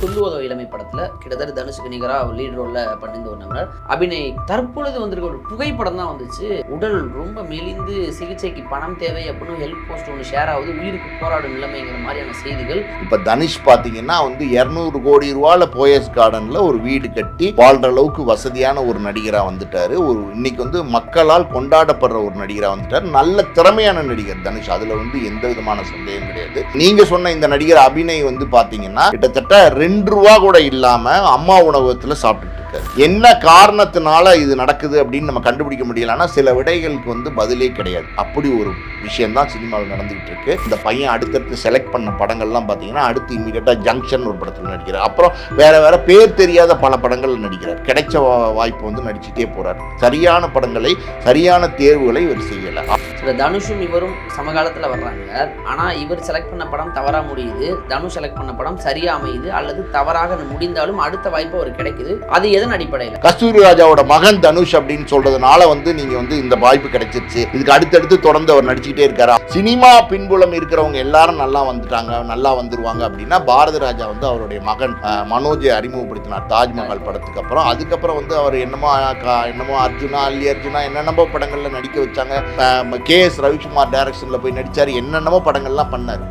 துள்ளுவதோ இளமை படத்துல கிட்டத்தட்ட தனுஷுக்கு நிகரா லீட் ரோல்ல பண்ணியிருந்த ஒரு நபர் அபிநய் தற்பொழுது வந்திருக்க ஒரு புகைப்படம் தான் வந்துச்சு. உடல் ரொம்ப மெலிந்து சிகிச்சைக்கு பணம் தேவை அப்படின்னு ஹெல்ப் போஸ்ட் ஒன்று ஷேர் ஆகுது. உயிருக்கு போராடும் நிலைமைங்கிற மாதிரியான செய்திகள். இப்போ தனுஷ் பார்த்தீங்கன்னா வந்து இரநூறு கோடி ரூபால போயஸ் கார்டனில் ஒரு வீடு கட்டி வாழ்ற அளவுக்கு வசதியான ஒரு நடிகராக வந்துட்டாரு. ஒரு இன்னைக்கு வந்து மக்களால் கொண்டாடப்படுற ஒரு நடிகராக வந்துட்டார். நல்ல திறமையான நடிகர் தனுஷ். அதில் வந்து எந்த விதமான சந்தேகம் கிடையாது. நீங்க சொன்ன இந்த நடிகர் அபிநய் வந்து பார்த்தீங்கன்னா கிட்டத்தட்ட ரெண்டு ரூபா கூட இல்லாமல் அம்மா உணவகத்தில் சாப்பிட்டு என்ன காரணத்தினால இது நடக்குது அப்படின்னு நம்ம கண்டுபிடிக்க முடியலன்னா சில விடைகளுக்கு வந்து பதிலே கிடையாது. அப்படி ஒரு விஷயம்தான் சினிமாவில் நடந்துகிட்டு இருக்கு. இந்த பையன் அடுத்தடுத்து செலக்ட் பண்ண படங்கள்லாம் பார்த்தீங்கன்னா அடுத்து இம்மிடியட்டாக ஜங்ஷன் ஒரு படத்தில் நடிக்கிறார். அப்புறம் வேற வேற பேர் தெரியாத பல படங்கள் நடிக்கிறார். கிடைச்ச வாய்ப்பு வந்து நடிச்சுட்டே போறார். சரியான படங்களை சரியான தேர்வுகளை இவர் செய்யலை. சில தனுஷும் இவரும் சமகாலத்தில் வர்றாங்க. ஆனால் இவர் செலக்ட் பண்ண படம் தவறாக முடியுது. தனுஷ் செலக்ட் பண்ண படம் சரியாக அமையுது. அல்லது தவறாக முடிந்தாலும் அடுத்த வாய்ப்பு அவர் கிடைக்குது. அது எதன் அடிப்படையில்? கஸ்தூரி ராஜாவோட மகன் தனுஷ் அப்படின்னு சொல்றதுனால வந்து நீங்க வந்து இந்த வாய்ப்பு கிடைச்சிருச்சு. இதுக்கு அடுத்தடுத்து தொடர்ந்து அவர் நடிச்சுக்கிட்டே இருக்காரா? சினிமா பின்புலம் இருக்கிறவங்க எல்லாரும் நல்லா வந்துட்டாங்க நல்லா வந்துருவாங்க அப்படின்னா பாரத ராஜா வந்து அவருடைய மகன் மனோஜை அறிமுகப்படுத்தினார் தாஜ்மஹால் படத்துக்கு அப்புறம். அதுக்கப்புறம் வந்து அவர் என்னமோ என்னமோ அர்ஜுனா அல்லி அர்ஜுனா என்னென்னமோ படங்கள்ல நடிக்க வச்சாங்க. கே எஸ் ரவிக்குமார் டைரக்ஷன்ல போய் நடிச்சாரு. என்னென்னமோ படங்கள்லாம் பண்ணாரு.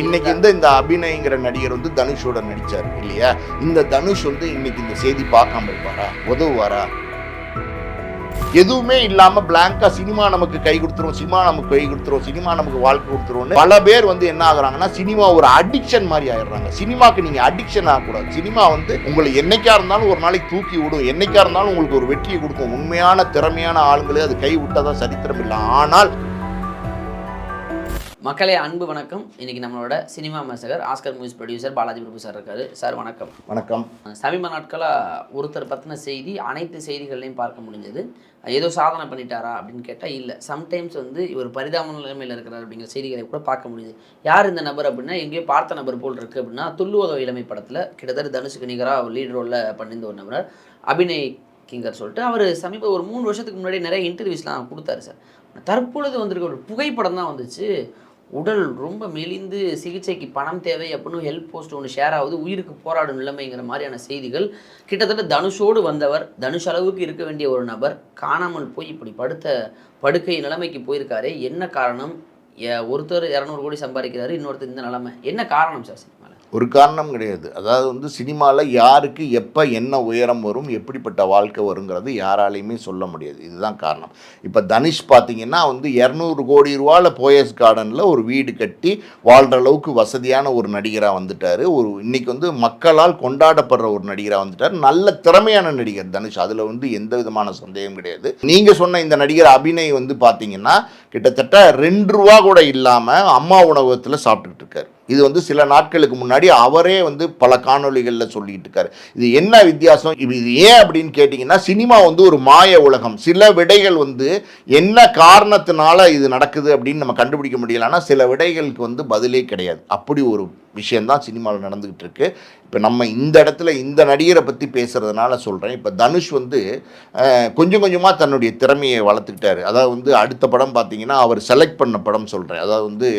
இன்னைக்கு வந்து இந்த அபிநயங்கிற நடிகர் வந்து தனுஷோட நடிச்சார் இல்லையா? இந்த தனுஷ் வந்து இன்னைக்கு இந்த செய்தி பார்க்காம இருப்பாரா? உதவுவாரா? எதுவுமே இல்லாம பிளாங்கா சினிமா நமக்கு கை கொடுத்துரும் சினிமா நமக்கு கை கொடுத்துரும் சினிமா நமக்கு வாழ்க்கை கொடுத்துரும் பல பேர் வந்து என்ன ஆகுறாங்கன்னா சினிமா ஒரு அடிக்ஷன் மாதிரி ஆயிடுறாங்க. சினிமாக்கு நீங்க அடிக்ஷன் ஆகக்கூடாது. சினிமா வந்து உங்களை என்னைக்கா இருந்தாலும் ஒரு நாளைக்கு தூக்கி விடும். என்னைக்கா இருந்தாலும் உங்களுக்கு ஒரு வெற்றியை கொடுக்கும். உண்மையான திறமையான ஆளுங்களே அது கை விட்டாதான் சரித்திரம் இல்லை. ஆனால் மக்களே அன்பு வணக்கம். இன்னைக்கு நம்மளோட cinema மசகர் Oscar movies producer Balaji Prabhu sir இருக்காரு. சார் வணக்கம். வணக்கம். சமீப நாட்களாக ஒருத்தர் பற்றின செய்தி அனைத்து செய்திகள்லையும் பார்க்க முடிஞ்சது. ஏதோ சாதனை பண்ணிட்டாரா அப்படின்னு கேட்டால் இல்லை. சம்டைம்ஸ் வந்து இவர் பரிதாப நிலைமையில் இருக்கிறார் அப்படிங்கிற செய்திகளை கூட பார்க்க முடியுது. யார் இந்த நபர் அப்படின்னா எங்கேயோ பார்த்த நபர் போல் இருக்குது அப்படின்னா துள்ளுவதோ இளமை படத்தில் கிட்டத்தட்ட தனுஷுக்கு நிகராக லீட் ரோலில் பண்ணியிருந்த ஒரு நபர் அபிநய் கிங்கர் சொல்லிட்டு. அவர் சமீப ஒரு மூணு வருஷத்துக்கு முன்னாடி நிறைய இன்டர்வியூஸ்லாம் கொடுத்தாரு சார் தற்பொழுது வந்திருக்க ஒரு புகைப்படம் தான் வந்துச்சு. உடல் ரொம்ப மெலிந்து சிகிச்சைக்கு பணம் தேவை அப்படின்னு ஹெல்ப் போஸ்ட் ஒன்று ஷேர் ஆகுது. உயிருக்கு போராடும் நிலைமைங்கிற மாதிரியான செய்திகள். கிட்டத்தட்ட தனுஷோடு வந்தவர் தனுஷ் அளவுக்கு இருக்க வேண்டிய ஒரு நபர் காணாமல் போய் இப்படி படுத்த படுக்கை நிலைமைக்கு போயிருக்காரு. என்ன காரணம்? ஒருத்தர் இரநூறு கோடி சம்பாதிக்கிறாரு இன்னொருத்தர் இந்த நிலைமை. என்ன காரணம் சார்? ஒரு காரணம் கிடையாது. அதாவது வந்து சினிமாவில் யாருக்கு எப்போ என்ன உயரம் வரும் எப்படிப்பட்ட வாழ்க்கை வருங்கிறது யாராலையுமே சொல்ல முடியாது. இதுதான் காரணம். இப்போ தனுஷ் பார்த்தீங்கன்னா வந்து இரநூறு கோடி ரூபாவில் போயஸ் கார்டனில் ஒரு வீடு கட்டி வாழ்கிற அளவுக்கு வசதியான ஒரு நடிகராக வந்துட்டார். ஒரு இன்றைக்கி வந்து மக்களால் கொண்டாடப்படுற ஒரு நடிகராக வந்துட்டார். நல்ல திறமையான நடிகர் தனுஷ். அதில் வந்து எந்த விதமான சந்தேகம் கிடையாது. நீங்கள் சொன்ன இந்த நடிகர் அபிநய் வந்து பார்த்தீங்கன்னா கிட்டத்தட்ட ரெண்டு ரூபா கூட இல்லாமல் அம்மா உணவகத்தில் சாப்பிட்டுட்டு இருக்காரு. இது வந்து சில நாட்களுக்கு முன்னாடி அவரே வந்து பல காணொளிகளில் சொல்லிட்டு இருக்காரு. இது என்ன வித்தியாசம்? இது இது ஏன் அப்படின்னு கேட்டிங்கன்னா சினிமா வந்து ஒரு மாய உலகம். சில விடைகள் வந்து என்ன காரணத்தினால இது நடக்குது அப்படின்னு நம்ம கண்டுபிடிக்க முடியலன்னா சில விடைகளுக்கு வந்து பதிலே கிடையாது. அப்படி ஒரு விஷயந்தான் சினிமாவில் நடந்துக்கிட்டு இருக்கு. இப்போ நம்ம இந்த இடத்துல இந்த நடிகரை பற்றி பேசுகிறதுனால சொல்கிறேன் இப்போ தனுஷ் வந்து கொஞ்சம் கொஞ்சமாக தன்னுடைய திறமையை வளர்த்துக்கிட்டாரு. அதாவது வந்து அடுத்த படம் பார்த்தீங்கன்னா அவர் செலக்ட் பண்ண படம் சொல்கிறேன் அதாவது வந்து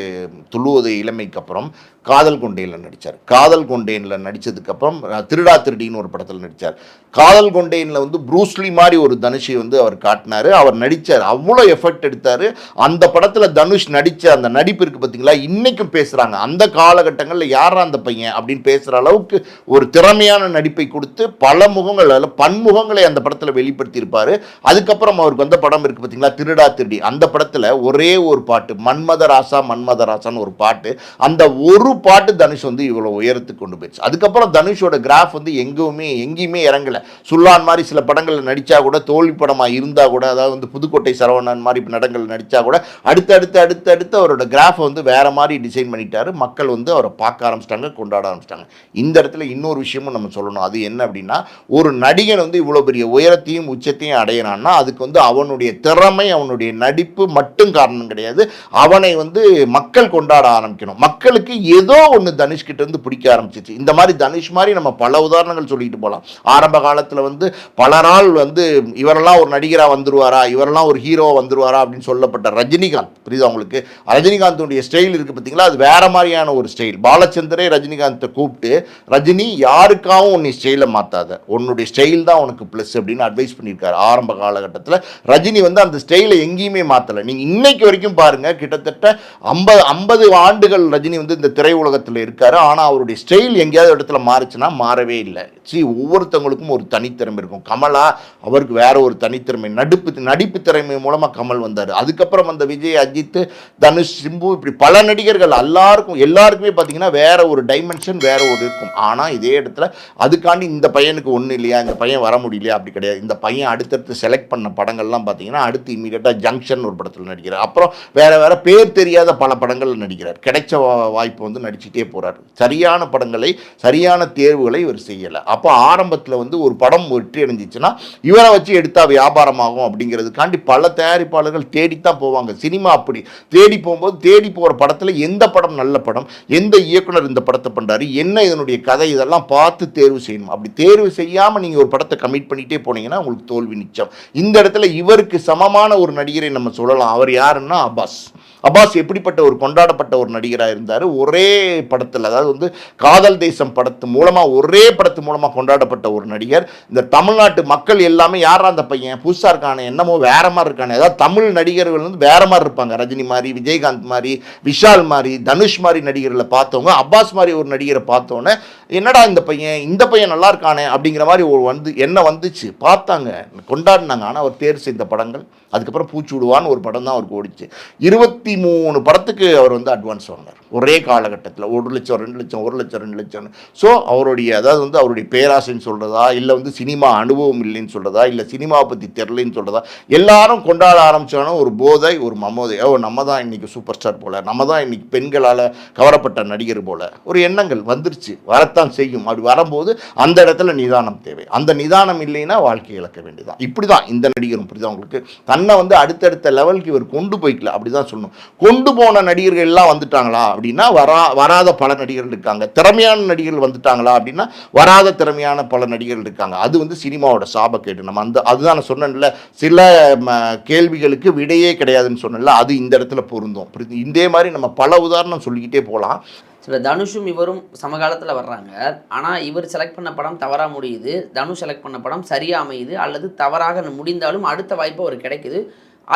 துள்ளுவது இளமைக்கு அப்புறம் காதல் கொண்டேனில் நடித்தார் காதல் கொண்டேனில் நடித்ததுக்கப்புறம் திருடா திருடின்னு ஒரு படத்தில் நடித்தார் காதல் கொண்டேனில் வந்து ப்ரூஸ்லி மாதிரி ஒரு தனுஷை வந்து அவர் காட்டினார். அவர் நடித்தார் அவ்வளோ எஃபெக்ட் எடுத்தார். அந்த படத்தில் தனுஷ் நடித்த அந்த நடிப்பு இருக்குது பார்த்தீங்களா இன்றைக்கும் பேசுகிறாங்க அந்த காலகட்டங்களில் யாரா அந்த பையன் அப்படின்னு பேசுகிற அளவுக்கு ஒரு திறமையான நடிப்பை கொடுத்து பல முகங்கள் அதில் பன்முகங்களை அந்த படத்தில் வெளிப்படுத்தியிருப்பார். அதுக்கப்புறம் அவருக்கு வந்த படம் இருக்குது பார்த்தீங்களா திருடா திருடி. அந்த படத்தில் ஒரே ஒரு பாட்டு மன்மத ராசா மன்மத ராசான்னு ஒரு பாட்டு. அந்த ஒரு பாட்டு தனுஷ் வந்து இவ்வளோ உயரத்துக்கு கொண்டு போயிடுச்சு. அதுக்கப்புறம் தனுஷோட கிராஃப் வந்து எங்குமே எங்கேயுமே இறங்கல. சுல்லான் மாதிரி சில படங்களில் நடித்தா கூட தோல்வி படமாக இருந்தால் கூட அதாவது வந்து புதுக்கோட்டை சரவணன் மாதிரி படங்கள் நடித்தா கூட அடுத்து அடுத்து அடுத்து அடுத்து அவரோட கிராஃபை வந்து வேற மாதிரி டிசைன் பண்ணிட்டாரு. மக்கள் வந்து அவரை பார்க்க ஆரம்பிச்சிட்டாங்க கொண்டாட ஆரம்பிச்சிட்டாங்க. இந்த இடத்துல இன்னொரு விஷயமும் நம்ம சொல்லணும். அது என்ன அப்படின்னா ஒரு நடிகன் வந்து இவ்வளோ பெரிய உயரத்தையும் உச்சத்தையும் அடையிறான்னா அதுக்கு வந்து அவனுடைய திறமை அவனுடைய நடிப்பு மட்டும் காரணம் கிடையாது. அவனை வந்து மக்கள் கொண்டாட ஆரம்பிக்கணும். மக்களுக்கு ஏதோ ஒன்று தனுஷ்கிட்ட இருந்து பிடிக்க ஆரம்பிச்சிச்சு. இந்த மாதிரி தனுஷ் மாதிரி நம்ம பல உதாரணங்கள் சொல்லிட்டு போகலாம் ஆரம்ப காலத்தில் வந்து பலரால் வந்து இவரெல்லாம் ஒரு நடிகராக வந்துருவாரா இவரெல்லாம் ஒரு ஹீரோ வந்துருவாரா அப்படின்னு சொல்லப்பட்ட ரஜினிகாந்த். புரியுதா உங்களுக்கு? ரஜினிகாந்தோடைய ஸ்டைல் இருக்குது பார்த்தீங்களா அது வேற மாதிரியான ஒரு ஸ்டைல் பால பாலச்சந்தரே ரஜினிகாந்தை கூப்பிட்டு ரஜினி யாருக்காகவும் உன்னை ஸ்டைலை மாற்றாத உன்னுடைய ஸ்டைல் தான் உனக்கு ப்ளஸ் அப்படின்னு அட்வைஸ் பண்ணியிருக்காரு. ஆரம்ப காலகட்டத்தில் ரஜினி வந்து அந்த ஸ்டைலை எங்கேயுமே மாற்றலை நீங்கள் இன்னைக்கு வரைக்கும் பாருங்கள் கிட்டத்தட்ட ஐம்பது ஐம்பது ஆண்டுகள் ரஜினி வந்து இந்த திரையுலகத்தில் இருக்காரு. ஆனால் அவருடைய ஸ்டைல் எங்கேயாவது இடத்துல மாறுச்சுன்னா மாறவே இல்லை. சி ஒவ்வொருத்தவங்களுக்கும் ஒரு தனித்திறமை இருக்கும். கமலா அவருக்கு வேற ஒரு தனித்திறமை. நடிப்பு நடிப்பு திறமை மூலமாக கமல் வந்தார். அதுக்கப்புறம் வந்த விஜய் அஜித் தனுஷ் சிம்பு இப்படி பல நடிகர்கள் எல்லாருக்கும் எல்லாருக்குமே பார்த்தீங்கன்னா வேற ஒரு டைமென்ஷன் வேற ஒரு இருக்கும். ஆனால் இதே இடத்துல அதுக்காண்டி இந்த பையனுக்கு ஒன்றும் இல்லையா? இந்த பையன் வர முடியலையா? அப்படி கிடையாது. இந்த பையன் அடுத்தடுத்து செலக்ட் பண்ண படங்கள்லாம் பார்த்தீங்கன்னா அடுத்து இமீடியட்டாக ஜங்ஷன் ஒரு படத்தில் நடிக்கிறார். அப்புறம் வேற வேற பேர் தெரியாத பல படங்களில் நடிக்கிறார். கிடைச்ச வா- வாய்ப்பு வந்து நடிச்சுட்டே போகிறார் சரியான படங்களை சரியான தேர்வுகளை இவர் செய்யலை. அப்போ ஆரம்பத்தில் வந்து ஒரு படம் வெற்றி அடைஞ்சிச்சுன்னா இவரை வச்சு எடுத்தால் வியாபாரமாகும் அப்படிங்கிறதுக்காண்டி பல தயாரிப்பாளர்கள் தேடித்தான் போவாங்க. சினிமா அப்படி. தேடி போகும்போது தேடி போகிற படத்தில் எந்த படம் நல்ல படம் எந்த இயக்குனர் இந்த படத்தை பண்ணுறாரு என்ன இதனுடைய கதை இதெல்லாம் பார்த்து தேர்வு செய்யணும். அப்படி தேர்வு செய்யாமல் நீங்கள் ஒரு படத்தை கமிட் பண்ணிகிட்டே போனீங்கன்னா உங்களுக்கு தோல்வி நிச்சயம். இந்த இடத்துல இவருக்கு சமமான ஒரு நடிகரை நம்ம சொல்லலாம். அவர் யாருன்னா அப்பாஸ் அப்பாஸ் எப்படிப்பட்ட ஒரு கொண்டாடப்பட்ட ஒரு நடிகராக இருந்தார்? ஒரே படத்தில் அதாவது வந்து காதல் தேசம் படத்து மூலமாக ஒரே படத்து மூலமாக கொண்டாடப்பட்ட ஒரு நடிகர். இந்த தமிழ்நாட்டு மக்கள் எல்லாமே யாரா அந்த பையன்? புதுசாக இருக்கானே என்னமோ வேற மாதிரி இருக்கானே. அதாவது தமிழ் நடிகர்கள் வந்து வேற மாதிரி இருப்பாங்க. ரஜினி மாதிரி விஜயகாந்த் மாதிரி விஷால் மாதிரி தனுஷ் மாதிரி நடிகர்களை பார்த்தவங்க அப்பாஸ் மாதிரி ஒரு நடிகரை பார்த்தோன்னே என்னடா இந்த பையன்? இந்த பையன் நல்லா இருக்கானே? அப்படிங்கிற மாதிரி ஒரு வந்து என்ன வந்துச்சு? பார்த்தாங்க கொண்டாடினாங்க. ஆனால் அவர் தேர்வு செய்த படங்கள் அதுக்கப்புறம் பூச்சி விடுவான்னு ஒரு படம் தான் அவருக்கு ஓடிச்சு. இருபத்தி மூணு படத்துக்கு அவர் வந்து அட்வான்ஸ் வாங்கினார். ஒரே காலகட்டத்தில் ஒரு லட்சம் ரெண்டு லட்சம் ஒரு லட்சம் ரெண்டு லட்சம். ஸோ அவருடைய அதாவது வந்து அவருடைய பேராசைன்னு சொல்கிறதா இல்லை வந்து சினிமா அனுபவம் இல்லைன்னு சொல்கிறதா இல்லை சினிமாவை பற்றி தெரிலன்னு சொல்கிறதா எல்லாரும் கொண்டாட ஆரம்பிச்சானோ ஒரு போதை ஒரு மமோதை. ஓ நம்ம தான் இன்றைக்கி சூப்பர் ஸ்டார் போல் நம்ம தான் இன்றைக்கி பெண்களால் கவரப்பட்ட நடிகர் போல். ஒரு எண்ணங்கள் வந்துருச்சு. வரத்தான் செய்யும். அப்படி வரும்போது அந்த இடத்துல நிதானம் தேவை. அந்த நிதானம் இல்லைன்னா வாழ்க்கை இழக்க வேண்டியதான் இப்படி தான் இந்த நடிகரும் புரியுதா உங்களுக்கு தன்னை வந்து அடுத்தடுத்த லெவலுக்கு இவர் கொண்டு போய்க்கல. அப்படி தான் சொல்லணும். கொண்டு போன நடிகர்கள் எல்லாம் வந்துட்டாங்களா? அப்படின்னா வரா வராத பல நடிகர்கள் இருக்காங்க. திறமையான நடிகர்கள் வந்துட்டாங்களா அப்படின்னா வராத திறமையான பல நடிகர்கள் இருக்காங்க. அது வந்து சினிமாவோட சாபக்கேடு நம்ம அந்த அதுதான் நான் சொன்னேன்ல சில ம, கேள்விகளுக்கு விடையே கிடையாதுன்னு சொன்னேன்ல அது இந்த இடத்துல பொருந்தும். இதே மாதிரி நம்ம பல உதாரணம் சொல்லிக்கிட்டே போகலாம். சில தனுஷும் இவரும் சமகாலத்தில் வர்றாங்க. ஆனால் இவர் செலக்ட் பண்ண படம் தவறாக முடியுது. தனுஷ் செலக்ட் பண்ண படம் சரியாக அமையுது. அல்லது தவறாக முடிந்தாலும் அடுத்த வாய்ப்பு அவர் கிடைக்குது.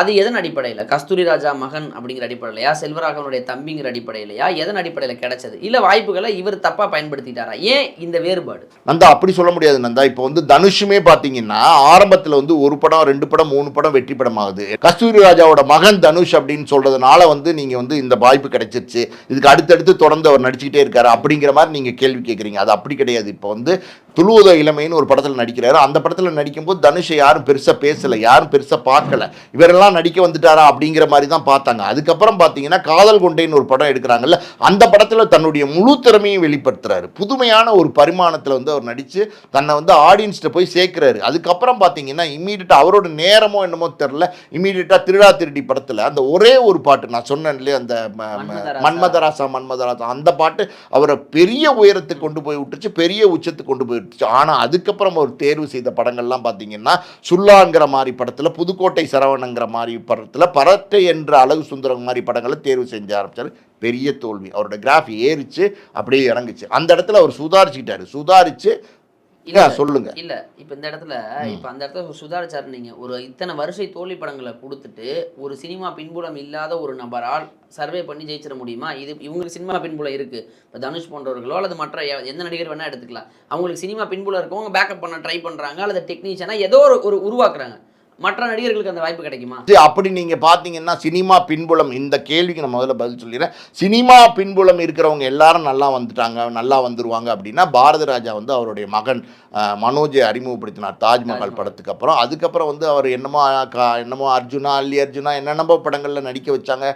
அது எதன் அடிப்படையில்? கஸ்தூரி ராஜா மகன் அப்படிங்கிற அடிப்படையிலையா? செல்வராகவனுடைய தம்பிங்கிற அடிப்படையிலையா? எதன் அடிப்படையில் கிடைச்சது? இல்லை வாய்ப்புகளை இவர் தப்பாக பயன்படுத்திட்டாரா? ஏன் இந்த வேறுபாடு? நந்தா அப்படி சொல்ல முடியாது நந்தா. இப்போ வந்து தனுஷுமே பார்த்தீங்கன்னா ஆரம்பத்தில் வந்து ஒரு படம் ரெண்டு படம் மூணு படம் வெற்றி படம் ஆகுது. கஸ்தூரி ராஜாவோட மகன் தனுஷ் அப்படின்னு சொல்றதுனால வந்து நீங்கள் வந்து இந்த வாய்ப்பு கிடைச்சிருச்சு. இதுக்கு அடுத்தடுத்து தொடர்ந்து அவர் நடிச்சுக்கிட்டே இருக்காரு அப்படிங்கிற மாதிரி நீங்கள் கேள்வி கேட்குறீங்க அது அப்படி கிடையாது. இப்போ வந்து துளுவத இளமைன்னு ஒரு படத்தில் நடிக்கிறாரு. அந்த படத்தில் நடிக்கும்போது தனுஷை யாரும் பெருசாக பேசலை யாரும் பெருசாக பார்க்கல. இவரெல்லாம் நடிக்க வந்துட்டாரா அப்படிங்கிற மாதிரி தான் பார்த்தாங்க. அதுக்கப்புறம் பார்த்தீங்கன்னா காதல் கொண்டேன்னு ஒரு படம் எடுக்கிறாங்கல்ல அந்த படத்தில் தன்னுடைய முழு திறமையும் வெளிப்படுத்துறாரு. புதுமையான ஒரு பரிமாணத்தில் வந்து அவர் நடித்து தன்னை வந்து ஆடியன்ஸ்கிட்ட போய் சேர்க்குறாரு. அதுக்கப்புறம் பார்த்தீங்கன்னா இம்மீடியட்டாக அவரோட நேரமோ என்னமோ தெரில இம்மீடியட்டாக திருடா திருடி படத்தில் அந்த ஒரே ஒரு பாட்டு நான் சொன்னேன் இல்லையா அந்த. மன்மதராசா மன்மதராசா அந்த பாட்டு அவரை பெரிய உயரத்துக்கு கொண்டு போய் விட்டுருச்சு பெரிய உச்சத்துக்கு கொண்டு போய் ஆனால் அதுக்கப்புறம் அவர் தேர்வு செய்த படங்கள்லாம் பார்த்தீங்கன்னா சுல்லாங்கிற மாதிரி படத்தில் புதுக்கோட்டை சரவணங்கிற மாதிரி படத்தில் பரட்டை என்ற அழகு சுந்தரம் மாதிரி படங்களை தேர்வு செஞ்ச ஆரம்பித்தார் பெரிய தோல்வி. அவரோட கிராஃப் ஏறிச்சு அப்படியே இறங்குச்சு. அந்த இடத்துல அவர் சுதாரிச்சுக்கிட்டாரு. சுதாரித்து இல்ல, சொல்லுங்க. இல்ல இப்ப இந்த இடத்துல இப்ப அந்த இடத்துல சுதாரிச்சாரு நீங்க. ஒரு இத்தனை வருஷை தோல்வி படங்களை கொடுத்துட்டு ஒரு சினிமா பின்புலம் இல்லாத ஒரு நபரால் சர்வே பண்ணி ஜெயிச்சிட முடியுமா? இது இவங்களுக்கு சினிமா பின்புலம் இருக்கு. இப்போ தனுஷ் போன்றவர்களோ அல்லது மற்ற எந்த நடிகர் வேணா எடுத்துக்கலாம். அவங்களுக்கு சினிமா பின்புலம் இருக்கவங்க பேக்கப் பண்ண ட்ரை பண்றாங்க அல்லது டெக்னீஷியனா ஏதோ ஒரு உருவாக்குறாங்க. மற்ற நடிகர்களுக்கு அந்த வாய்ப்பு கிடைக்குமா? அப்படி நீங்க பாத்தீங்கன்னா சினிமா பின்புலம் இந்த கேள்விக்கு நான் முதல்ல பதில் சொல்லிடுறேன். சினிமா பின்புலம் இருக்கிறவங்க எல்லாரும் நல்லா வந்துட்டாங்க நல்லா வந்துருவாங்க அப்படின்னா பாரதி ராஜா வந்து அவருடைய மகன் மனோஜை அறிமுகப்படுத்தினார் தாஜ்மஹால். படத்துக்கு அப்புறம் அதுக்கப்புறம் வந்து அவர் என்னமோ என்னமோ அர்ஜுனா அல்லி அர்ஜுனா என்னென்னமோ படங்கள்ல நடிக்க வச்சாங்க.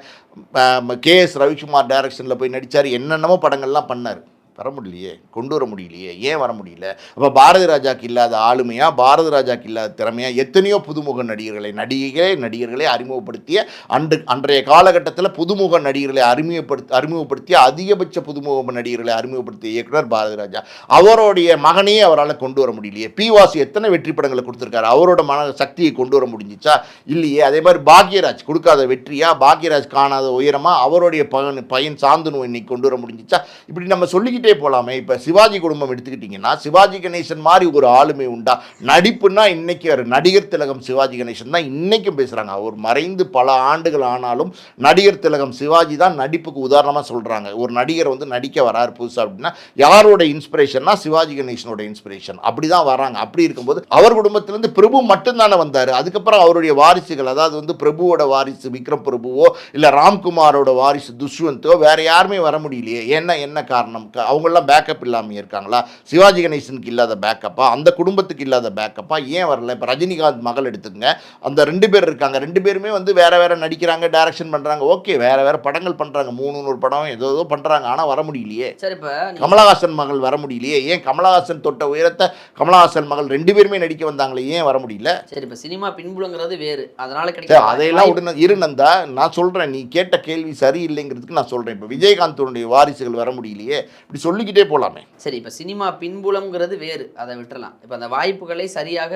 கே எஸ் ரவிக்குமார் டைரக்ஷன்ல போய் நடிச்சார் என்னென்னமோ படங்கள்லாம் பண்ணார். வர முடியலையே கொண்டு வர முடியலையே ஏன் வர முடியல அப்போ பாரதி ராஜாக்கு இல்லாத ஆளுமையாக பாரதி ராஜாக்கு இல்லாத திறமையாக எத்தனையோ புதுமுக நடிகர்களை நடிகை நடிகர்களை அறிமுகப்படுத்திய அன்று அன்றைய காலகட்டத்தில் புதுமுக நடிகர்களை அறிமுகப்படுத்தி அறிமுகப்படுத்திய அதிகபட்ச புதுமுக நடிகர்களை அறிமுகப்படுத்திய இயக்குனர் பாரதி ராஜா. அவருடைய மகனையே அவரால் கொண்டு வர முடியலையே. பி வாசு எத்தனை வெற்றி படங்களை கொடுத்துருக்காரு? அவரோட மன சக்தியை கொண்டு வர முடிஞ்சிச்சா? இல்லையே. அதே மாதிரி பாக்யராஜ் கொடுக்காத வெற்றியா? பாக்யராஜ் காணாத உயரமாக அவருடைய பையன் பையன் சாந்தனு இன்னைக்கு கொண்டு வர முடிஞ்சிச்சா? இப்படி நம்ம சொல்லிக்கிட்டு போகலாமே இப்போ சிவாஜி குடும்பம் எடுத்துக்கிட்டிங்கன்னா சிவாஜி கணேசன் மாதிரி ஒரு ஆளுமை உண்டா? நடிப்புன்னா இன்றைக்கி ஒரு நடிகர் திலகம் சிவாஜி கணேசன் தான் இன்றைக்கும் பேசுகிறாங்க அவர் மறைந்து பல ஆண்டுகள் ஆனாலும் நடிகர் திலகம் சிவாஜி தான் நடிப்புக்கு உதாரணமாக சொல்கிறாங்க ஒரு நடிகர் வந்து நடிக்க வராரு புதுசாக அப்படின்னா யாரோட இன்ஸ்பிரேஷன்னா சிவாஜி கணேசனோட இன்ஸ்பிரேஷன் அப்படி தான் வராங்க. அப்படி இருக்கும்போது அவர் குடும்பத்திலேருந்து பிரபு மட்டும்தானே வந்தார். அதுக்கப்புறம் அவருடைய வாரிசுகள் அதாவது வந்து பிரபுவோட வாரிசு விக்ரம் பிரபுவோ இல்லை ராம்குமாரோட வாரிசு துஷ்வந்தோ வேறு யாருமே வர முடியலையே. என்ன என்ன காரணம்? அவங்கெல்லாம் பேக்கப் இல்லாமல் இருக்காங்களா? சிவாஜி கணேசனுக்கு இல்லாத பேக்கப்பா அந்த குடும்பத்துக்கு இல்லாத பேக்கப்பா ஏன் வரல? இப்போ ரஜினிகாந்த் மகள் எடுத்துங்க அந்த ரெண்டு பேர் இருக்காங்க. ரெண்டு பேருமே வந்து வேற வேற நடிக்கிறாங்க டைரக்ஷன் பண்ணுறாங்க ஓகே வேற வேற படங்கள் பண்ணுறாங்க மூணு நூறு படம் ஏதோ ஏதோ பண்ணுறாங்க ஆனால் வர முடியலையே. சரி இப்போ கமலஹாசன் மகள் வர முடியலையே. ஏன் கமலஹாசன் தொட்ட உயரத்தை கமலஹாசன் மகள் ரெண்டு பேருமே நடிக்க வந்தாங்களே? ஏன் வர முடியல? சரி இப்போ சினிமா பின்புலங்கிறது வேறு. அதனால கிடைக்கும் அதையெல்லாம் உடனே இருநந்தா நான் சொல்கிறேன் நீ கேட்ட கேள்வி சரியில்லைங்கிறதுக்கு நான் சொல்கிறேன் இப்போ விஜயகாந்தனுடைய வாரிசுகள் வர முடியலையே. இப்படி சொல்லிக்கிட்டே போகலாமே சரி இப்போ சினிமா பின்புலம்ங்கிறது வேறு. அதை விட்டுறலாம். இப்போ அந்த வாய்ப்புகளை சரியாக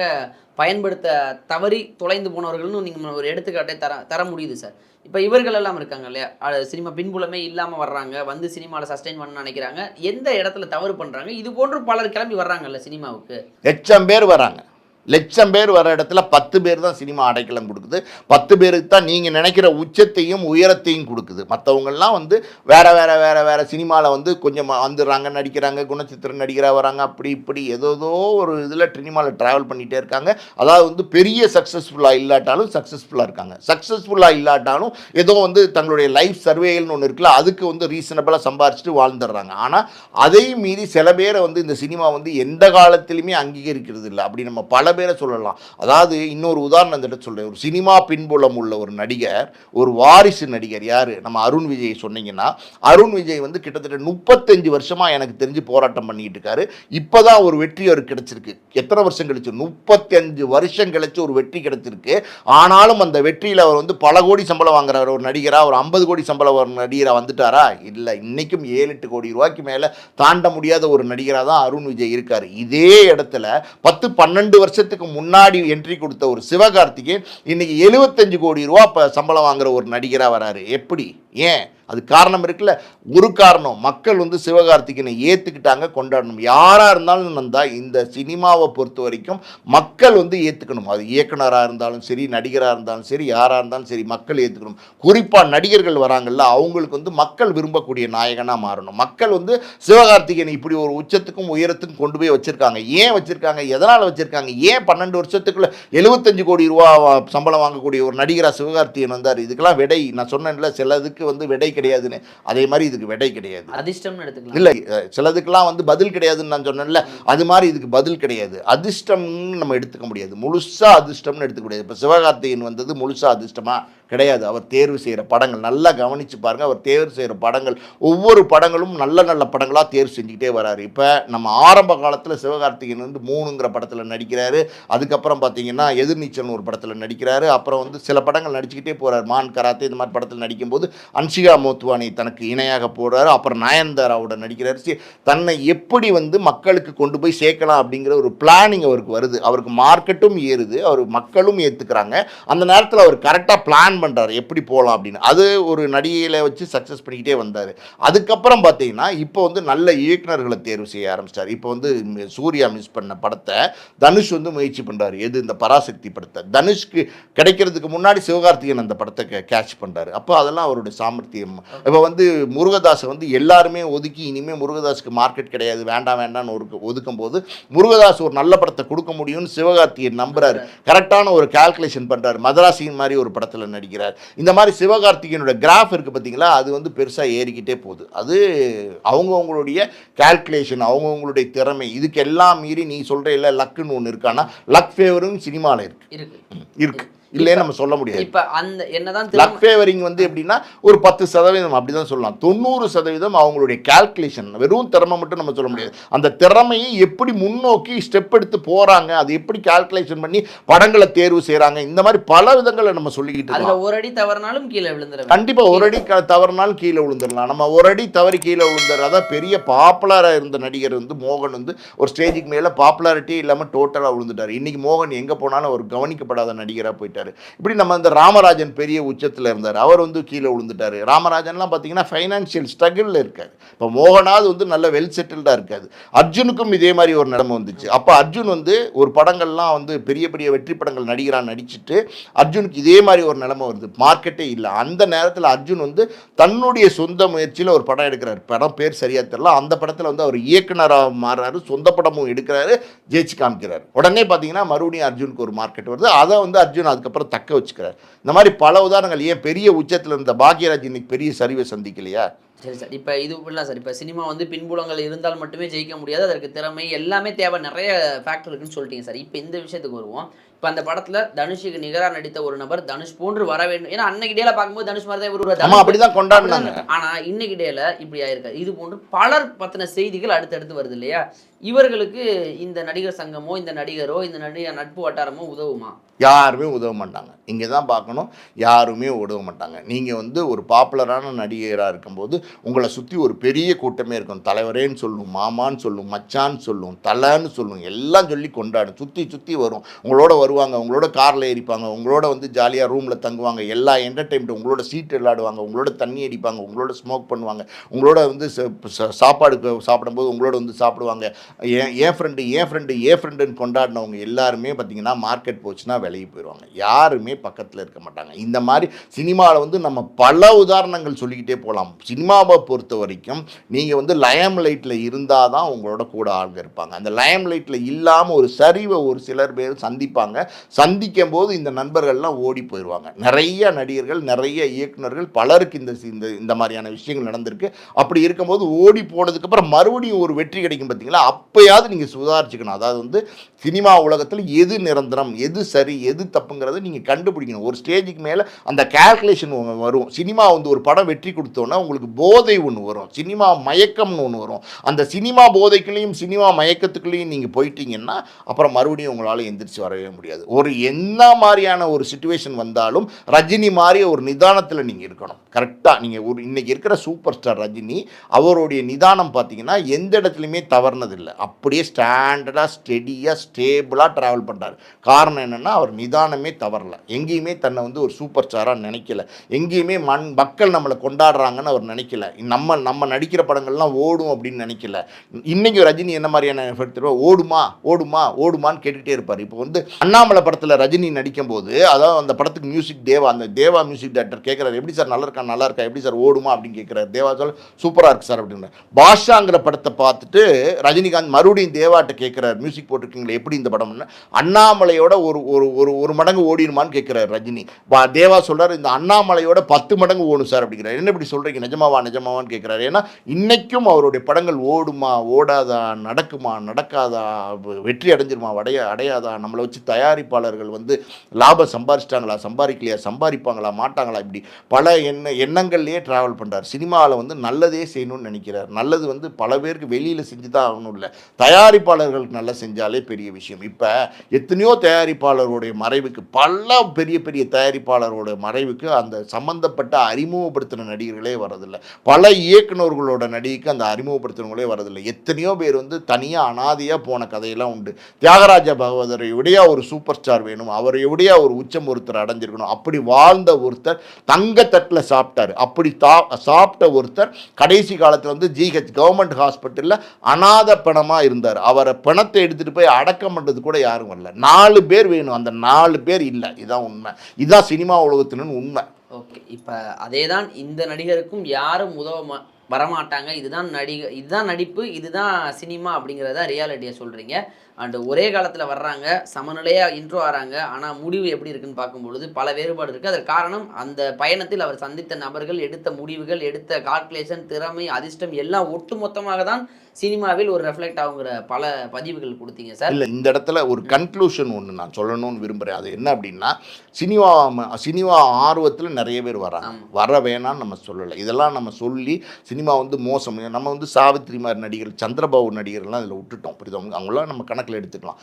பயன்படுத்த தவறி தொலைந்து போனவர்கள்னு நீங்கள் ஒரு எடுத்துக்காட்டை தர தர முடியுது சார். இப்போ இவர்கள் எல்லாம் இருக்காங்க இல்லையா? சினிமா பின்புலமே இல்லாமல் வர்றாங்க வந்து சினிமாவில் சஸ்டெயின் பண்ண நினைக்கிறாங்க. எந்த இடத்துல தவறு பண்ணுறாங்க இது போன்று பலர் கிளம்பி வர்றாங்கல்ல சினிமாவுக்கு. லட்சம் பேர் வராங்க லட்சம் பேர் வர இடத்துல பத்து பேர் தான் சினிமா அடைக்கலம் கொடுக்குது. பத்து பேருக்கு தான் நீங்கள் நினைக்கிற உச்சத்தையும் உயரத்தையும் கொடுக்குது. மற்றவங்கள்லாம் வந்து வேற வேற வேற வேற சினிமாவில் வந்து கொஞ்சம் வந்துடுறாங்க நடிக்கிறாங்க குணச்சித்திரம் நடிகராக வராங்க அப்படி இப்படி ஏதோ ஒரு இதில் சினிமாவில் ட்ராவல் பண்ணிகிட்டே இருக்காங்க. அதாவது வந்து பெரிய சக்ஸஸ்ஃபுல்லாக இல்லாட்டாலும் சக்ஸஸ்ஃபுல்லாக இருக்காங்க. சக்ஸஸ்ஃபுல்லாக இல்லாட்டாலும் ஏதோ வந்து தங்களுடைய லைஃப் சர்வேல்னு ஒன்று இருக்குல்ல அதுக்கு வந்து ரீசனபிளாக சம்பாரிச்சிட்டு வாழ்ந்துடுறாங்க. ஆனால் அதையும் மீறி சில பேரை வந்து இந்த சினிமா வந்து எந்த காலத்திலுமே அங்கீகரிக்கிறது இல்லை அப்படி நம்ம பல பேரை சொல்லலாம். அதாவது இன்னொரு உதாரணம் இந்த சொல்கிறேன் ஒரு சினிமா பின்புலம் உள்ள ஒரு நடிகர் ஒரு வாரிசு நடிகர் யார்? நம்ம அருண் விஜய் சொன்னீங்கன்னா அருண் விஜய் வந்து கிட்டத்தட்ட முப்பத்தஞ்சு வருஷமாக எனக்கு தெரிஞ்சு போராட்டம் பண்ணிக்கிட்டு இருக்காரு. இப்போ தான் ஒரு வெற்றி அவருக்கு கிடச்சிருக்கு. எத்தனை வருஷம் கழிச்சு? முப்பத்தஞ்சு வருஷம் கழிச்சு ஒரு வெற்றி கிடச்சிருக்கு. ஆனாலும் அந்த வெற்றியில் அவர் வந்து பல கோடி சம்பளம் வாங்குறாரு. ஒரு நடிகராக ஒரு ஐம்பது கோடி சம்பளம் ஒரு நடிகராக வந்துட்டாரா? இல்லை இன்றைக்கும் ஏழு எட்டு கோடி ரூபாய்க்கு மேலே தாண்ட முடியாத ஒரு நடிகராக தான் அருண் விஜய் இருக்கார். இதே இடத்துல பத்து பன்னெண்டு வருஷம் வருஷத்துக்கு முன்னாடி என்ட்ரி கொடுத்த ஒரு சிவகார்த்திகேயன் இன்னைக்கு எழுபத்தஞ்சு கோடி ரூபா சம்பளம் வாங்குற ஒரு நடிகராக வராரு. எப்படி? ஏன்? அது காரணம் இருக்குல்ல. ஒரு காரணம் மக்கள் வந்து சிவகார்த்திகேயனை ஏற்றுக்கிட்டாங்க கொண்டாடணும். யாராக இருந்தாலும் நந்தா இந்த சினிமாவை பொறுத்த வரைக்கும் மக்கள் வந்து ஏற்றுக்கணும் அது இயக்குனராக இருந்தாலும் சரி நடிகராக இருந்தாலும் சரி யாராக இருந்தாலும் சரி மக்கள் ஏற்றுக்கணும் குறிப்பாக நடிகர்கள் வராங்கல்ல அவங்களுக்கு வந்து மக்கள் விரும்பக்கூடிய நாயகனாக மாறணும். மக்கள் வந்து சிவகார்த்திகேயன் இப்படி ஒரு உச்சத்துக்கும் உயரத்துக்கும் கொண்டு போய் வச்சுருக்காங்க. ஏன் வச்சுருக்காங்க? எதனால் வச்சுருக்காங்க? ஏன் பன்னெண்டு வருஷத்துக்குள்ளே எழுபத்தஞ்சு கோடி ரூபா சம்பளம் வாங்கக்கூடிய ஒரு நடிகராக சிவகார்த்திகேயன் வந்தார்? இதுக்கெல்லாம் விடை. நான் சொன்னேன்ல சிலதுக்கு வந்து விடை கிடையாதுன்னு. அதே மாதிரி இதுக்கு விடை கிடையாது. அதிர்ஷ்டம்னு எடுத்துக்கலாம். இல்லை சிலதுக்கெல்லாம் வந்து பதில் கிடையாதுன்னு நான் சொன்னேன்ல அது மாதிரி இதுக்கு பதில் கிடையாது. அதிர்ஷ்டம்னு நம்ம எடுத்துக்க முடியாது. முழுசா அதிர்ஷ்டம்னு எடுத்துக்க முடியாது. இப்போ சிவகார்த்திகேயன் வந்தது முழுசா அதிர்ஷ்டமா? கிடையாது. அவர் தேர்வு செய்கிற படங்கள் நல்லா கவனித்து பாருங்கள் அவர் தேர்வு செய்கிற படங்கள் ஒவ்வொரு படங்களும் நல்ல நல்ல படங்களாக தேர்வு செஞ்சுக்கிட்டே வராரு. இப்போ நம்ம ஆரம்ப காலத்தில் சிவகார்த்திகேயன் வந்து மூணுங்கிற படத்தில் நடிக்கிறாரு. அதுக்கப்புறம் பார்த்தீங்கன்னா எதிர்நீச்சல்னு ஒரு படத்தில் நடிக்கிறாரு. அப்புறம் வந்து சில படங்கள் நடிச்சுக்கிட்டே போகிறார் மான் கராத்தே இந்த மாதிரி படத்தில் நடிக்கும்போது அன்ஷிகா மோத்வானி தனக்கு இணையாக போடுறாரு அப்புறம் நயன்தாராவோட நடிக்கிறாரு. சரி, தன்னை எப்படி வந்து மக்களுக்கு கொண்டு போய் சேர்க்கலாம் அப்படிங்கிற ஒரு பிளானிங் அவருக்கு வருது. அவருக்கு மார்க்கெட்டும் ஏறுது. அவர் மக்களும் ஏற்றுக்கிறாங்க அந்த நேரத்தில் அவர் கரெக்டாக பிளான் பண்ணுறாரு எப்படி போகலாம் அப்படின்னு. அது ஒரு நடிகையில வச்சு சக்ஸஸ் பண்ணிக்கிட்டே வந்தார். அதுக்கப்புறம் பார்த்தீங்கன்னா இப்போ வந்து நல்ல இயக்குனர்களை தேர்வு செய்ய ஆரம்பிச்சிட்டார். இப்போ வந்து சூர்யா மிஸ் பண்ண படத்தை தனுஷ் வந்து முயற்சி பண்ணுறாரு எது இந்த பராசக்தி படத்தை? தனுஷ்க்கு கிடைக்கிறதுக்கு முன்னாடி சிவகார்த்திகேயன் அந்த படத்தை கேட்ச் பண்ணுறாரு அப்போ அதெல்லாம் அவருடைய சாமர்த்தியம். இப்போ வந்து முருகதாஸை வந்து எல்லாருமே ஒதுக்கி இனிமேல் முருகதாஸுக்கு மார்க்கெட் கிடையாது வேண்டாம் வேண்டாம்னு ஒரு ஒதுக்கும் போது முருகதாஸ் ஒரு நல்ல படத்தை கொடுக்க முடியும்னு சிவகார்த்திகேயன் நம்புறாரு. கரெக்டான ஒரு கால்குலேஷன் பண்ணுறாரு மதராசியின் மாதிரி ஒரு படத்தில் நடிக்கிறார் இந்த மாதிரி சிவகார்த்திகேயனோட கிராஃப் இருக்குது பார்த்தீங்களா? அது வந்து பெருசாக ஏறிக்கிட்டே போகுது. அது அவங்கவுங்களுடைய கால்குலேஷன் அவங்கவுங்களுடைய திறமை இதுக்கு எல்லாம் மீறி நீ சொல்கிற இல்லை லக்குன்னு ஒன்று இருக்கானா லக் ஃபேவரும் சினிமாவில் இருக்கு. இருக்கு. இருக்கு. இல்லைன்னு நம்ம சொல்ல முடியாது. இப்ப அந்த என்னதான் லக் ஃபேவரிங் வந்து எப்படின்னா ஒரு பத்து சதவீதம் அப்படிதான் சொல்லலாம். தொண்ணூறு சதவீதம் அவங்களுடைய கால்குலேஷன் வெறும் திறமை மட்டும் நம்ம சொல்ல முடியாது. அந்த திறமையை எப்படி முன்னோக்கி ஸ்டெப் எடுத்து போறாங்க அது எப்படி கால்குலேஷன் பண்ணி படங்களை தேர்வு செய்றாங்க இந்த மாதிரி பல விதங்களை நம்ம சொல்லிக்கிட்டு அதுல ஒரு அடி தவறுனாலும் கீழே விழுந்துட கண்டிப்பா ஒரு அடி க- தவறுனாலும் கீழே விழுந்துடலாம். நம்ம ஒரு அடி தவறி கீழே விழுந்துடுற அதான் பெரிய பாப்புலரா இருந்த நடிகர் வந்து மோகன் வந்து ஒரு ஸ்டேஜுக்கு மேல பாப்புலாரிட்டியே இல்லாம டோட்டலா விழுந்துட்டாரு. இன்னைக்கு மோகன் எங்க போனாலும் அவர் கவனிக்கப்படாத நடிகரா போயிட்டாரு. இப்படி நம்ம இந்த ராமராஜன் பெரிய உச்சத்தில் இருந்தார். அவர் வந்து கீழே விழுந்துட்டார். ராமராஜன்லாம் பார்த்தீங்கன்னா ஃபைனான்ஷியல் ஸ்ட்ரகிளில் இருக்காரு. இப்போ மோகனாவது வந்து நல்ல வெல் செட்டில்டாக இருக்காது அர்ஜுனுக்கும் இதே மாதிரி ஒரு நிலைமை வந்துச்சு. அப்போ அர்ஜுன் வந்து ஒரு படங்கள்லாம் வந்து பெரிய பெரிய வெற்றி படங்கள் நடிகரான் நடிச்சுட்டு அர்ஜுனுக்கு இதே மாதிரி ஒரு நிலைமை வருது. மார்க்கெட்டே இல்லை. அந்த நேரத்தில் அர்ஜுன் வந்து தன்னுடைய சொந்த முயற்சியில் ஒரு படம் எடுக்கிறார். படம் பேர் சரியாக தெரியல. அந்த படத்தில் வந்து அவர் இயக்குனராக மாறுறாரு சொந்த படமும் எடுக்கிறாரு. ஜெயிச்சு காமிக்கிறார். உடனே பார்த்தீங்கன்னா மறுபடியும் அர்ஜுனுக்கு ஒரு மார்க்கெட் வருது. அதை வந்து அர்ஜுன் அதுக்கப்புறம் தக்க வச்சுக்கிறார். இந்த மாதிரி பல உதாரணங்கள். ஏன் பெரிய உச்சத்தில் இருந்த பாக்யராஜ் இன்னைக்கு பெரிய சரிவை சந்திக்கலையா? சரி சார் இப்போ இது இல்லை சார். இப்போ சினிமா வந்து பின்புலங்கள் இருந்தால் மட்டுமே ஜெயிக்க முடியாது. அதற்கு திறமை எல்லாமே தேவை. நிறைய ஃபேக்டர் இருக்குன்னு சொல்லிட்டீங்க சார். இப்போ இந்த விஷயத்துக்கு வருவோம். இப்போ அந்த படத்துல தனுஷுக்கு நிகராக நடித்த ஒரு நபர் தனுஷ் போன்று வர வேண்டும். ஏன்னா அன்னைக்கு டேல பார்க்கும்போது தனுஷ் மாதிரி தான் இவர் ஒரு அப்படிதான் கொண்டாடினாங்க. ஆனா இன்னைக்கு டேல இப்படி ஆயிருக்காரு. இது போன்று பலர் பத்தின செய்திகள் அடுத்தடுத்து வருது இல்லையா? இவர்களுக்கு இந்த நடிகர் சங்கமோ இந்த நடிகரோ இந்த நடிகர் நட்பு வட்டாரமோ உதவுமா? யாருமே உதவ மாட்டாங்க. இங்கே தான் பார்க்கணும். யாருமே உதவ மாட்டாங்க. நீங்கள் வந்து ஒரு பாப்புலரான நடிகராக இருக்கும்போது உங்களை சுற்றி ஒரு பெரிய கூட்டமே இருக்கும். தலைவரேன்னு சொல்லும் மாமான்னு சொல்லும் மச்சான்னு சொல்லும் தலைன்னு சொல்லும் எல்லாம் சொல்லி கொண்டாடும். சுற்றி சுற்றி வரும். உங்களோட வருவாங்க உங்களோட காரில் ஏறிப்பாங்க உங்களோட வந்து ஜாலியாக ரூமில் தங்குவாங்க எல்லா என்டர்டைன்மெண்ட் உங்களோட சீட் விளையாடுவாங்க உங்களோட தண்ணி அடிப்பாங்க உங்களோட ஸ்மோக் பண்ணுவாங்க உங்களோட வந்து ச- ச- சாப்பாடு சாப்பிடும்போது உங்களோட வந்து சாப்பிடுவாங்க. ஏன் என் ஃப்ரெண்டு ஏன் ஃப்ரெண்டு என் ஃப்ரெண்டுன்னு கொண்டாடினவங்க எல்லாருமே பார்த்தீங்கன்னா மார்க்கெட் போச்சுன்னா விலகி போயிடுவாங்க. யாருமே பக்கத்தில் இருக்க மாட்டாங்க. இந்த மாதிரி சினிமாவில் வந்து நம்ம பல உதாரணங்கள் சொல்லிக்கிட்டே போகலாம். சினிமாவை பொறுத்த வரைக்கும் நீங்கள் வந்து லயம் லைட்டில் இருந்தால் தான் உங்களோட கூட ஆளுங்க இருப்பாங்க. அந்த லயம் லைட்டில் இல்லாமல் ஒரு சரிவை ஒரு சிலர் பேர் சந்திப்பாங்க. சந்திக்கும் போது இந்த நண்பர்கள்லாம் ஓடி போயிடுவாங்க நிறைய நடிகர்கள் நிறைய இயக்குனர்கள் பலருக்கு இந்த சி- இந்த இந்த மாதிரியான விஷயங்கள் நடந்திருக்கு. அப்படி இருக்கும்போது ஓடி போனதுக்கப்புறம் மறுபடியும் ஒரு வெற்றி கிடைக்கும் பார்த்தீங்களா அப்பயாவது நீங்கள் சுதாரிச்சுக்கணும். அதாவது வந்து சினிமா உலகத்தில் எது நிரந்தரம் எது சரி எது தப்புங்கிறத நீங்கள் கண்டுபிடிக்கணும். ஒரு ஸ்டேஜுக்கு மேலே அந்த கால்குலேஷன் வரும். சினிமா வந்து ஒரு படம் வெற்றி கொடுத்தோன்னா உங்களுக்கு போதை ஒன்று வரும். சினிமா மயக்கம்னு ஒன்று வரும். அந்த சினிமா போதைக்குள்ளேயும் சினிமா மயக்கத்துக்குள்ளேயும் நீங்கள் போயிட்டீங்கன்னா அப்புறம் மறுபடியும் உங்களால் எந்திரிச்சு வரவே முடியாது. ஒரு என்ன மாதிரியான ஒரு சுச்சுவேஷன் வந்தாலும் ரஜினி மாதிரி ஒரு நிதானத்தில் நீங்கள் இருக்கணும். கரெக்டாக நீங்கள் ஒரு இன்னைக்கு இருக்கிற சூப்பர் ஸ்டார் ரஜினி அவருடைய நிதானம் பார்த்தீங்கன்னா எந்த இடத்துலையுமே தவறுனதில்லை. அப்படியே ஸ்டாண்டர்டாக ஸ்டெடியாக ஸ்டேபிளாக ட்ராவல் பண்ணுறாரு காரணம் என்னென்னா அவர் நிதானமே தவறல. எங்கேயுமே தன்னை வந்து ஒரு சூப்பர் ஸ்டாராக நினைக்கல. எங்கேயுமே மண் மக்கள் நம்மளை கொண்டாடுறாங்கன்னு அவர் நினைக்கல. நம்ம நம்ம நடிக்கிற படங்கள்லாம் ஓடும் அப்படின்னு நினைக்கல. இன்னைக்கு ரஜினி என்ன மாதிரியான எஃபெக்ட் ஓடுமா ஓடுமா ஓடுமான்னு கேட்டுகிட்டே இருப்பார். இப்போ வந்து அண்ணாமலை படத்தில் ரஜினி நடிக்கும் போது அதாவது அந்த படத்துக்கு மியூசிக் தேவா அந்த தேவா மியூசிக் டேரக்டர் கேட்குறாரு எப்படி சார் நல்லா இருக்கா நல்லா இருக்கா எப்படி சார் ஓடுமா? அப்படின்னு கேட்குறாரு தேவா சொல்ல சூப்பராக இருக்கு சார் அப்படின்னு பாஷாங்கிற படத்தை பார்த்துட்டு ரஜினிகாந்த் மறுபடியும் தேவாட்ட கேட்குறாரு மியூசிக் போட்டிருக்கீங்களே எப்படி இந்த படம்னு அண்ணாமலையோட ஒரு ஒரு ஒரு ஒரு மடங்கு ஓடிடுமான்னு கேட்குறாரு ரஜினி. வா தேவா சொல்கிறார் இந்த அண்ணாமலையோட பத்து மடங்கு ஓடும் சார் அப்படிங்கிறார். என்ன இப்படி சொல்கிறீங்க நிஜமாவா நிஜமாவான்னு கேட்குறாரு. ஏன்னா இன்றைக்கும் அவருடைய படங்கள் ஓடுமா ஓடாதா நடக்குமா நடக்காதா வெற்றி அடைஞ்சிருமா அடைய அடையாதா நம்மளை வச்சு தயாரிப்பாளர்கள் வந்து லாபம் சம்பாரிச்சிட்டாங்களா சம்பாதிக்கலையா சம்பாதிப்பாங்களா மாட்டாங்களா இப்படி பல எண்ண எண்ணங்கள்லேயே ட்ராவல் பண்ணுறார் சினிமாவில் வந்து நல்லதே செய்யணும்னு நினைக்கிறார். நல்லது வந்து பல பேருக்கு வெளியில் செஞ்சு தான் ஆகணும் இல்லை தயாரிப்பாளர்களுக்கு நல்லா செஞ்சாலே பெரிய விஷயம். இப்போ எத்தனையோ அவருடைய மறைவுக்கு பல பெரிய பெரிய தயாரிப்பாளரோட மறைவுக்கு அந்த சம்பந்தப்பட்ட அறிமுகப்படுத்தின நடிகர்களே வரதில்லை. பல இயக்குனர்களோட நடிகைக்கு அந்த அறிமுகப்படுத்தினவங்களே வரதில்லை. எத்தனையோ பேர் வந்து தனியாக அனாதியாக போன கதையெல்லாம் உண்டு. தியாகராஜ பகவதரை விடையா ஒரு சூப்பர் ஸ்டார் வேணும் அவரை விடையா ஒரு உச்சம் ஒருத்தர் அடைஞ்சிருக்கணும். அப்படி வாழ்ந்த ஒருத்தர் தங்கத்தட்டில் சாப்பிட்டாரு. அப்படி தா சாப்பிட்ட ஒருத்தர் கடைசி காலத்தில் வந்து ஜிஹெச் கவர்மெண்ட் ஹாஸ்பிட்டலில் அனாத பணமாக இருந்தார். அவரை பணத்தை எடுத்துகிட்டு போய் அடக்கம் பண்ணுறது கூட யாரும் வரல. நாலு பேர் வேணும் அந்த நாலு பேர் இல்லை. இதான் உண்மை. இதுதான் சினிமா உலகத்தினு உண்மை. ஓகே. இப்போ அதே தான் இந்த நடிகருக்கும் யாரும் உதவ வரமாட்டாங்க. இதுதான் நடிக இதுதான் நடிப்பு இதுதான் சினிமா அப்படிங்கிறத ரியாலிட்டியை சொல்கிறீங்க அண்டு ஒரே காலத்தில் வர்றாங்க சமநிலையாக இன்ட்ரோ ஆறாங்க. ஆனால் முடிவு எப்படி இருக்குன்னு பார்க்கும்பொழுது பல வேறுபாடு இருக்குது அதற்கு காரணம் அந்த பயணத்தில் அவர் சந்தித்த நபர்கள் எடுத்த முடிவுகள் எடுத்த கால்குலேஷன் திறமை அதிர்ஷ்டம் எல்லாம் ஒட்டுமொத்தமாக தான் சினிமாவில் ஒரு ரெஃப்ளெக்ட் ஆகுங்கிற பல பதிவுகள் கொடுத்தீங்க சார். இல்லை இந்த இடத்துல ஒரு கன்க்ளூஷன் ஒன்று நான் சொல்லணும்னு விரும்புகிறேன் அது என்ன அப்படின்னா சினிமா சினிமா ஆர்வத்தில் நிறைய பேர் வராங்க. வர வேணாம்னு நம்ம சொல்லலை. இதெல்லாம் நம்ம சொல்லி சினிமா வந்து மோசம். நம்ம வந்து சாவித்திரி மாதிரி நடிகர் சந்திரபாபு நடிகர்லாம் இதில் விட்டுட்டோம். புரியுதா? அவங்களாம் நம்ம கணக்கில் எடுத்துக்கலாம்.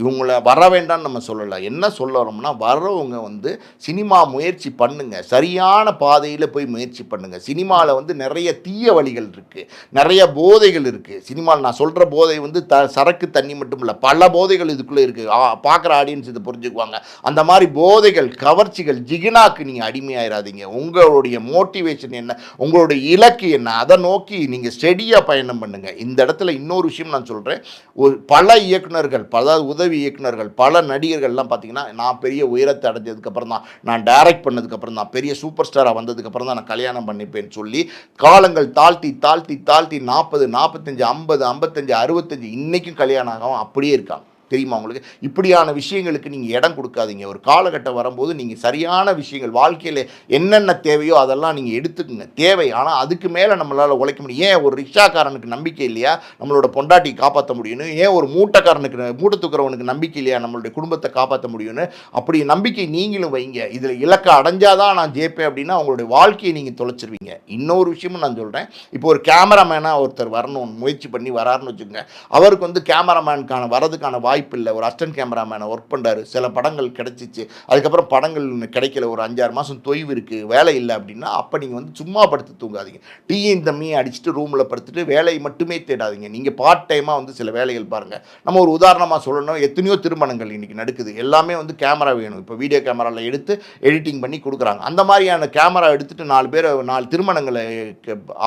இவங்கள வர வேண்டாம்னு நம்ம சொல்லலை. என்ன சொல்லணும்னா வர்றவங்க வந்து சினிமா முயற்சி பண்ணுங்கள் சரியான பாதையில் போய் முயற்சி பண்ணுங்கள் சினிமாவில் வந்து நிறைய தீய வழிகள் இருக்குது நிறைய போதைகள் இருக்குது சினிமாவில் நான் சொல்கிற போதை வந்து த சரக்கு தண்ணி மட்டும் இல்லை பல போதைகள் இதுக்குள்ளே இருக்குது பார்க்குற ஆடியன்ஸ் இதை புரிஞ்சுக்குவாங்க. அந்த மாதிரி போதைகள் கவர்ச்சிகள் ஜிகினாக்கு நீங்கள் அடிமையாயிராதீங்க. உங்களுடைய மோட்டிவேஷன் என்ன? உங்களுடைய இலக்கு என்ன? அதை நோக்கி நீங்கள் ஸ்டெடியாக பயணம் பண்ணுங்கள் இந்த இடத்துல இன்னொரு விஷயம் நான் சொல்கிறேன் ஒரு பல இயக்குனர்கள் பல உதவி இயக்குநர்கள் பல நடிகர்கள்லாம் பார்த்தீங்கன்னா நான் பெரிய உயரத்தை அடைஞ்சதுக்கப்புறம் தான் நான் டைரக்ட் பண்ணதுக்கப்புறம் தான் பெரிய சூப்பர் ஸ்டாராக வந்ததுக்கப்புறம் தான் நான் கல்யாணம் பண்ணிப்பேன்னு சொல்லி காலங்கள் தாழ்த்தி தாழ்த்தி தாழ்த்தி நாற்பது நாற்பத்தஞ்சு ஐம்பது ஐம்பத்தஞ்சு அறுபத்தஞ்சு இன்றைக்கும் கல்யாணம் ஆகும் அப்படியே இருக்காங்க. தெரியுமா உங்களுக்கு? இப்படியான விஷயங்களுக்கு நீங்கள் இடம் கொடுக்காதீங்க. ஒரு காலகட்டம் வரும்போது நீங்கள் சரியான விஷயங்கள் வாழ்க்கையில் என்னென்ன தேவையோ அதெல்லாம் நீங்கள் எடுத்துக்கோங்க. தேவை. ஆனால் அதுக்கு மேலே நம்மளால் உழைக்க முடியும். ஏன் ஒரு ரிக்ஷாக்காரனுக்கு நம்பிக்கை இல்லையா? நம்மளோட பொண்டாட்டி காப்பாற்ற முடியும்னு. ஏன் ஒரு மூட்டைக்காரனுக்கு மூட்டை தூக்குறவனுக்கு நம்பிக்கை இல்லையா? நம்மளுடைய குடும்பத்தை காப்பாற்ற முடியும்னு. அப்படி நம்பிக்கை நீங்களும் வைங்க. இதில் இலக்கை அடைஞ்சாதான் நான் ஜெயிப்பேன் அப்படின்னா உங்களுடைய வாழ்க்கையை நீங்கள் தொலைச்சிருவீங்க. இன்னொரு விஷயமும் நான் சொல்கிறேன் இப்போ ஒரு கேமராமேனாக ஒருத்தர் வரணும் முயற்சி பண்ணி வராருன்னு வச்சுக்கோங்க. அவருக்கு வந்து கேமராமேனுக்கான வரதுக்கான வாய்ப்பு இல்லை. ஒரு அசிஸ்டன்ட் கேமராமேனை ஒர்க் பண்ணுறாரு சில படங்கள் கிடச்சிச்சு. அதுக்கப்புறம் படங்கள் கிடைக்கல. ஒரு அஞ்சாறு மாதம் தொய்வு இருக்குது வேலை இல்லை அப்படின்னா அப்போ நீங்கள் வந்து சும்மா படுத்து தூங்காதீங்க. டீயும் தம்மியும் அடிச்சுட்டு ரூமில் படுத்துட்டு வேலையை மட்டுமே தேடாதீங்க. நீங்கள் பார்ட் டைமாக வந்து சில வேலைகள் பாருங்கள் நம்ம ஒரு உதாரணமாக சொல்லணும் எத்தனையோ திருமணங்கள் இன்றைக்கி நடக்குது. எல்லாமே வந்து கேமரா வேணும். இப்போ வீடியோ கேமராவில் எடுத்து எடிட்டிங் பண்ணி கொடுக்குறாங்க. அந்த மாதிரியான கேமரா எடுத்துகிட்டு நாலு பேர் நாலு திருமணங்களை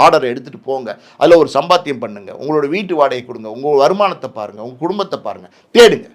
ஆர்டர் எடுத்துகிட்டு போங்க. அதில் ஒரு சம்பாத்தியம் பண்ணுங்கள் உங்களோட வீட்டு வாடகை கொடுங்க. உங்கள் வருமானத்தை பாருங்கள் உங்கள் குடும்பத்தை பாருங்கள் தேடுங்க.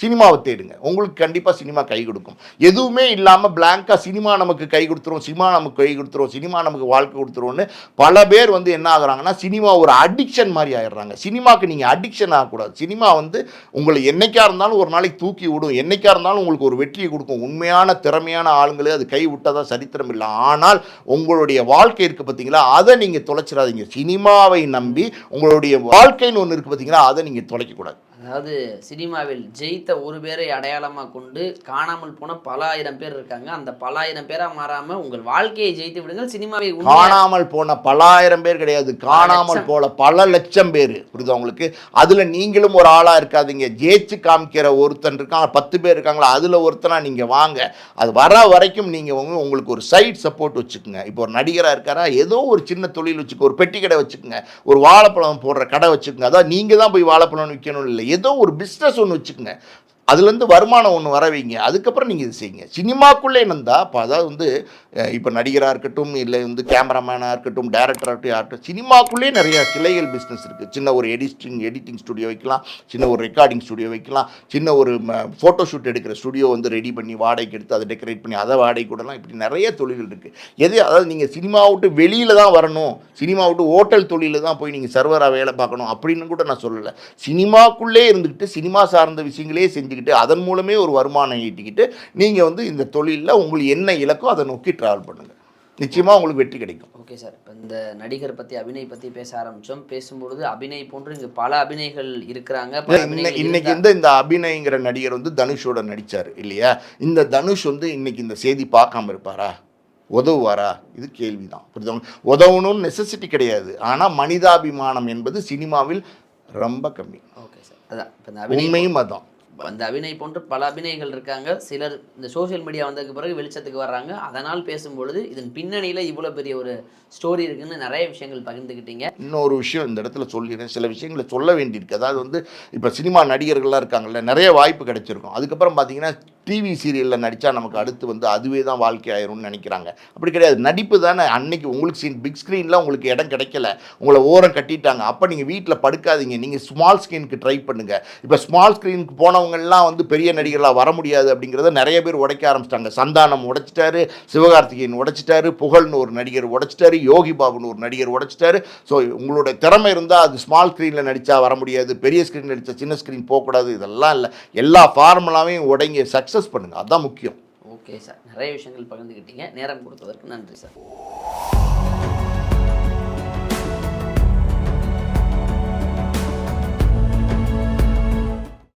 சினிமாவை தேடுங்க. உங்களுக்கு கண்டிப்பாக சினிமா கை கொடுக்கும். எதுவுமே இல்லாமல் பிளாங்காக சினிமா நமக்கு கை கொடுத்துரும் சினிமா நமக்கு கை கொடுத்துரும் சினிமா நமக்கு வாழ்க்கை கொடுத்துரும்னு பல பேர் வந்து என்ன ஆகுறாங்கன்னா சினிமா ஒரு அடிக்ஷன் மாதிரி ஆயிடுறாங்க. சினிமாக்கு நீங்கள் அடிக்ஷன் ஆகக்கூடாது. சினிமா வந்து உங்களை என்றைக்காக இருந்தாலும் ஒரு நாளைக்கு தூக்கி விடும். என்றைக்காக இருந்தாலும் உங்களுக்கு ஒரு வெற்றியை கொடுக்கும். உண்மையான திறமையான ஆளுங்களே அது கை விட்டதாக சரித்திரம் இல்லை. ஆனால் உங்களுடைய வாழ்க்கை இருக்குது பார்த்தீங்களா அதை நீங்கள் தொலைச்சிடாதீங்க. சினிமாவை நம்பி உங்களுடைய வாழ்க்கைன்னு ஒன்று இருக்குது பார்த்தீங்களா அதை நீங்கள் தொலைக்கக்கூடாது. அதாவது சினிமாவில் ஜெயித்த ஒரு பேரை அடையாளமாக கொண்டு காணாமல் போன பல ஆயிரம் பேர் இருக்காங்க. அந்த பல ஆயிரம் பேரா மாறாம உங்கள் வாழ்க்கையை ஜெயித்து விடுங்கள். சினிமாவை காணாமல் போன பல்லாயிரம் பேர் கிடையாது. காணாமல். போல பல லட்சம் பேர். புரியுதா உங்களுக்கு? அதுல நீங்களும் ஒரு ஆளா இருக்காதீங்க. ஜெயிச்சு காமிக்கிற ஒருத்தன் இருக்காங்க பத்து பேர் இருக்காங்களா? அதுல ஒருத்தனா நீங்க வாங்க. அது வர வரைக்கும் நீங்க வந்து உங்களுக்கு ஒரு சைட் சப்போர்ட் வச்சுக்கோங்க. இப்போ ஒரு நடிகரா இருக்காரா? ஏதோ ஒரு சின்ன தொழில் வச்சுக்கோ. ஒரு பெட்டி கடை வச்சுக்கோங்க. ஒரு வாழைப்பழம் போடுற கடை வச்சுக்கோங்க. அதான் நீங்க தான் போய் வாழைப்பழம் விற்கணும் இல்லை. ஏதோ ஒரு பிஸ்னஸ் ஒன்று வச்சுக்கோங்க. அதுலேருந்து வருமானம் ஒன்று வரவீங்க அதுக்கப்புறம் நீங்கள் இது செய்யுங்க. சினிமாக்குள்ளே இருந்தால் இப்போ அதாவது வந்து இப்போ நடிகராக இருக்கட்டும் இல்லை வந்து கேமராமேனாக இருக்கட்டும் டேரக்டராக இருக்கட்டும் சினிமாக்குள்ளேயே நிறையா கிளைகள் பிஸ்னஸ் இருக்குது சின்ன ஒரு எடிட்டிங் எடிட்டிங் ஸ்டுடியோ வைக்கலாம் சின்ன ஒரு ரெக்கார்டிங் ஸ்டுடியோ வைக்கலாம் சின்ன ஒரு ஃபோட்டோ ஷூட் எடுக்கிற ஸ்டுடியோ வந்து ரெடி பண்ணி வாடகைக்கு எடுத்து அதை டெக்கரேட் பண்ணி அதை வாடகை கூடலாம் இப்படி நிறைய தொழில்கள் இருக்குது எது அதாவது நீங்கள் சினிமா விட்டு வெளியில் தான் வரணும். சினிமா விட்டு ஹோட்டல் தொழிலில் தான் போய் நீங்கள் சர்வராக வேலை பார்க்கணும். அப்படின்னு கூட நான் சொல்லலை. சினிமாக்குள்ளே இருந்துக்கிட்டு சினிமா சார்ந்த விஷயங்களே செஞ்சு செஞ்சுக்கிட்டு அதன் மூலமே ஒரு வருமானம் ஈட்டிக்கிட்டு நீங்கள் வந்து இந்த தொழிலில் உங்களுக்கு என்ன இலக்கோ அதை நோக்கி ட்ராவல் பண்ணுங்கள் நிச்சயமாக உங்களுக்கு வெற்றி கிடைக்கும். ஓகே சார் இப்போ இந்த நடிகர் பற்றி அபிநய் பற்றி பேச ஆரம்பித்தோம் பேசும்பொழுது அபிநய் போன்று இங்கே பல அபிநயங்கள் இருக்கிறாங்க. இன்னைக்கு வந்து இந்த அபிநயங்கிற நடிகர் வந்து தனுஷோட நடிச்சார் இல்லையா? இந்த தனுஷ் வந்து இன்னைக்கு இந்த செய்தி பார்க்காம இருப்பாரா? உதவுவாரா? இது கேள்விதான். புரியுதா? உதவணும்னு நெசசிட்டி கிடையாது. ஆனால் மனிதாபிமானம் என்பது சினிமாவில் ரொம்ப கம்மி. ஓகே சார் அதான். உண்மையும் அதான். அந்த அபிநய் போன்று பல அபிநயங்கள் இருக்காங்க. சிலர் இந்த சோஷியல் மீடியா வந்ததுக்கு பிறகு வெளிச்சத்துக்கு வர்றாங்க. அதனால் பேசும்பொழுது இதன் பின்னணியில் இவ்வளோ பெரிய ஒரு ஸ்டோரி இருக்குன்னு நிறைய விஷயங்கள் பகிர்ந்துக்கிட்டீங்க இன்னொரு விஷயம் இந்த இடத்துல சொல்லிடுறேன். சில விஷயங்களை சொல்ல வேண்டியிருக்கு. அதாவது வந்து இப்போ சினிமா நடிகர்கள்லாம் இருக்காங்கல்ல நிறைய வாய்ப்பு கிடைச்சிருக்கும். அதுக்கப்புறம் பார்த்தீங்கன்னா டிவி சீரியலில் நடித்தா நமக்கு அடுத்து வந்து அதுவே தான் வாழ்க்கை ஆயிரும்னு நினைக்கிறாங்க. அப்படி கிடையாது. நடிப்பு தானே. அன்னைக்கு உங்களுக்கு சீன் பிக் ஸ்க்ரீனில் உங்களுக்கு இடம் கிடைக்கல. உங்களை ஓரம் கட்டிட்டாங்க. அப்போ நீங்கள் வீட்டில் படுக்காதீங்க. நீங்கள் ஸ்மால் ஸ்க்ரீனுக்கு ட்ரை பண்ணுங்கள் இப்போ ஸ்மால் ஸ்க்ரீனுக்கு போனவங்கெல்லாம் வந்து பெரிய நடிகர்களாக வர முடியாது அப்படிங்கிறத நிறைய பேர் உடைக்க ஆரம்பிச்சிட்டாங்க. சந்தானம் உடைச்சிட்டாரு சிவகார்த்திகேயன் உடைச்சிட்டாரு புகழ்னு ஒரு நடிகர் உடைச்சிட்டாரு யோகி பாபுன்னு ஒரு நடிகர் உடைச்சிட்டாரு. ஸோ உங்களோட திறமை இருந்தால் அது ஸ்மால் ஸ்க்ரீனில் நடித்தா வர முடியாது. பெரிய ஸ்க்ரீன் நடித்தா சின்ன ஸ்க்ரீன் போகக்கூடாது. இதெல்லாம் இல்லை. எல்லா ஃபார்முலாவையும் உடைங்க. சக்ஸஸ் பண்ணுங்கள் அதுதான் முக்கியம். ஓகே சார் நிறைய விஷயங்கள் பகிர்ந்துக்கிட்டீங்க நேரம் கொடுத்ததற்கு நன்றி சார்